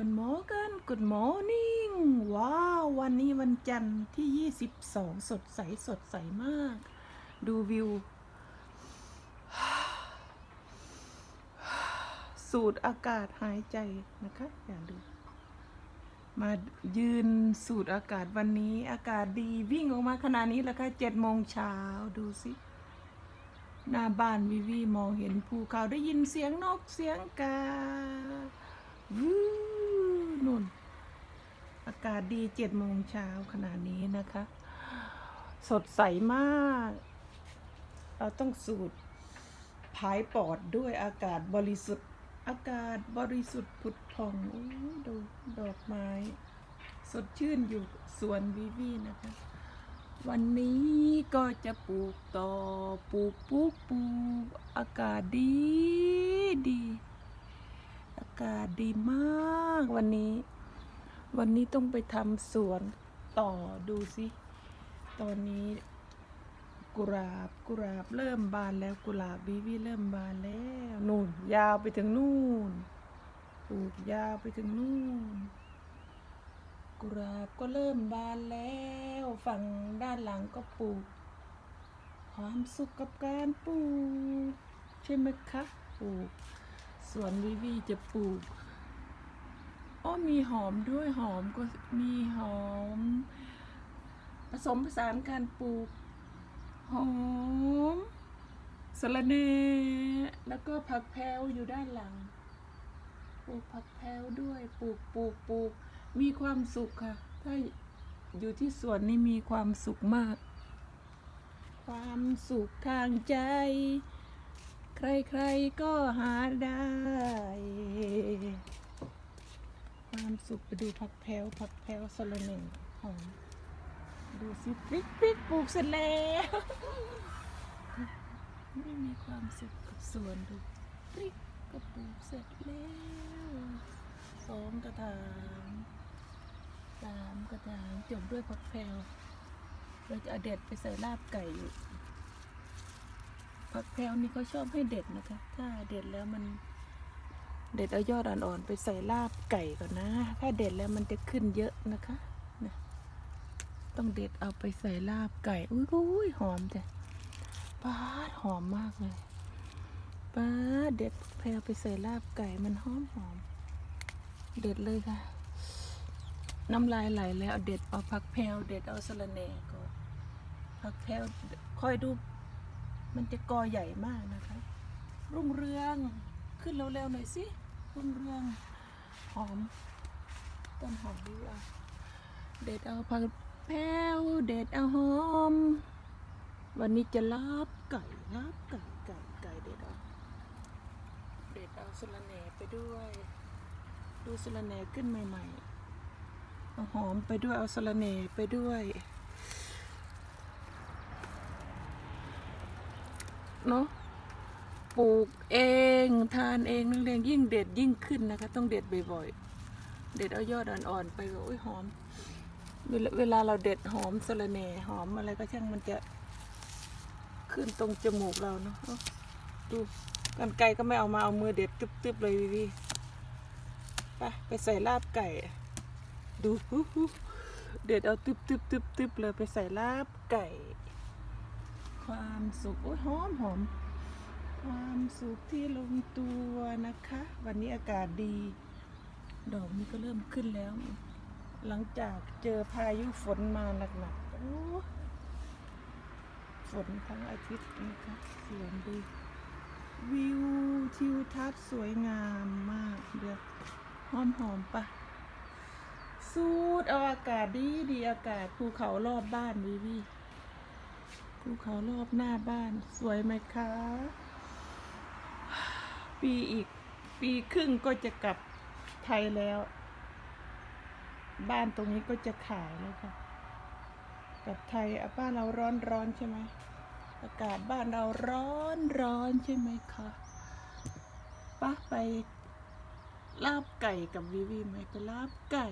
Good morning Good morning ว้าว วันนี้วันจันทร์ที่ 22 สดใส สดใสมาก ดูวิว สูดอากาศหายใจนะคะ อย่าลืมมายืนสูดอากาศวันนี้ อากาศดีวิ่งออกมาขนาดนี้แล้วค่ะเจ็ดโมงเช้าดูสิหน้าบ้านวิวีมองเห็นภูเขาได้ยินเสียงนกเสียงกา นุ่น อากาศดีเจ็ดโมงเช้าขนาดนี้นะคะ สดใสมาก เราต้องสูดผายปอดด้วยอากาศบริสุทธิ์ อากาศบริสุทธิ์ผุดผ่องอดูดอกไม้ สดชื่นอยู่สวนวิวีนะคะ วันนี้ก็จะปลูกต่อปลูกปลูกปลูกอากาศดีดีากาศดีมากวันนี้ วันนี้ต้องไปทำสวนต่อดูสิตอนนี้กุหลาบกุหลาบเริ่มบานแล้วกุหลาบบีวีเริ่มบานแล้วนู่น ยาวไปถึงนู่นปลูกยาวไปถึงนู่น กุหลาบก็เริ่มบานแล้ว ฝั่งด้านหลังก็ปลูกความสุขกับการปลูกใช่ไหมคะปลูก สวนวิวีจะปลูกอ้อมีหอมด้วยหอมก็มีหอม ผสมผสานการปลูก หอมสะระเนแล้วก็ผักแพรวอยู่ด้านหลัง ปลูกผักแพรวด้วยปลูกปลูกปลูกมีความสุขค่ะ ถ้าอยู่ที่สวนนี่มีความสุขมาก ความสุขทางใจ ใครๆก็หาได้ ความสุขไปดูผักแพรวผักแพรวสะระเนหอมดูสิพริกพริกปลูกเสร็จแล้ว ไม่มีความสุขกับสวนดูพริกก็ปลูกเสร็จแล้วสองกระถางสามกระถางจบด้วยผักแพรวเราจะเอาเด็ดไปใส่ลาบไก่อยู่ ผักแพรวนี่เขาชอบให้เด็ดนะคะ ถ้าเด็ดแล้วมัน เด็ดเอายอดอ่อนๆไปใส่ลาบไก่ก่อนนะ ถ้าเด็ดแล้วมันจะขึ้นเยอะนะคะนะต้องเด็ดเอาไปใส่ลาบไก่ อุ้ยอุ้ยหอมจ้ะป้าหอมมากเลยป้าเด็ดแพรไปใส่ลาบไก่มันหอมหอม เด็ดเลยค่ะ น้ำลายไหลแล้วเด็ดเอาผักแพรวเด็ดเอาสะระแหน่ก่อนผักแพรวค่อยดู มันจะกอใหญ่มากนะคะ รุ่งเรืองขึ้นเร็วๆหน่อยสิรุ่งเรืองหอมต้นหอมดีอะเด็ดเอาผักแพรวเด็ดเอาหอม วันนี้จะลาบไก่ลาบไก่ไก่ไก่เด็ดเอาเด็ดเอาสะระแหน่ไปด้วย ดูสะระแหน่ขึ้นใหม่ๆเอาหอมไปด้วยเอาสะระแหน่ไปด้วย เนาะปลูกเองทานเองนักเรียนยิ่งเด็ดยิ่งขึ้นนะคะ ต้องเด็ดบ่อยๆ เด็ดเอายอดอ่อนๆ ไปก็โอ้ยหอม เวลาเราเด็ดหอมสะระแหน่หอมอะไรก็ช่างมันจะขึ้นตรงจมูกเราเนาะดูกันไกรก็ไม่เอามาเอามือเด็ดตึบๆเลยวิวีไปไปใส่ลาบไก่ ดูเด็ดเอาตึบตึบตึบตึบเลยไปใส่ลาบไก่ ความสุขโอ้ยหอมหอมความสุขที่ลงตัวนะคะ วันนี้อากาศดี ดอกนี้ก็เริ่มขึ้นแล้ว หลังจากเจอพายุฝนมาหนักๆโอ้ฝนทั้งอาทิตย์นะคะสวยดีวิวทิวทัศน์สวยงามมากเดี๋ยวหอมหอมปะสูดเอาอากาศดีดีอากาศภูเขารอบบ้านวิวี ภูเขารอบหน้าบ้าน สวยไหมคะ ปีอีก ปีครึ่งก็จะกลับไทยแล้ว บ้านตรงนี้ก็จะขายแล้วค่ะกลับไทยอบ้านเราร้อนร้อนใช่ไหมอากาศบ้านเราร้อนร้อนใช่ไหมคะป้าไปลาบไก่กับวิวีไหมไปลาบไก่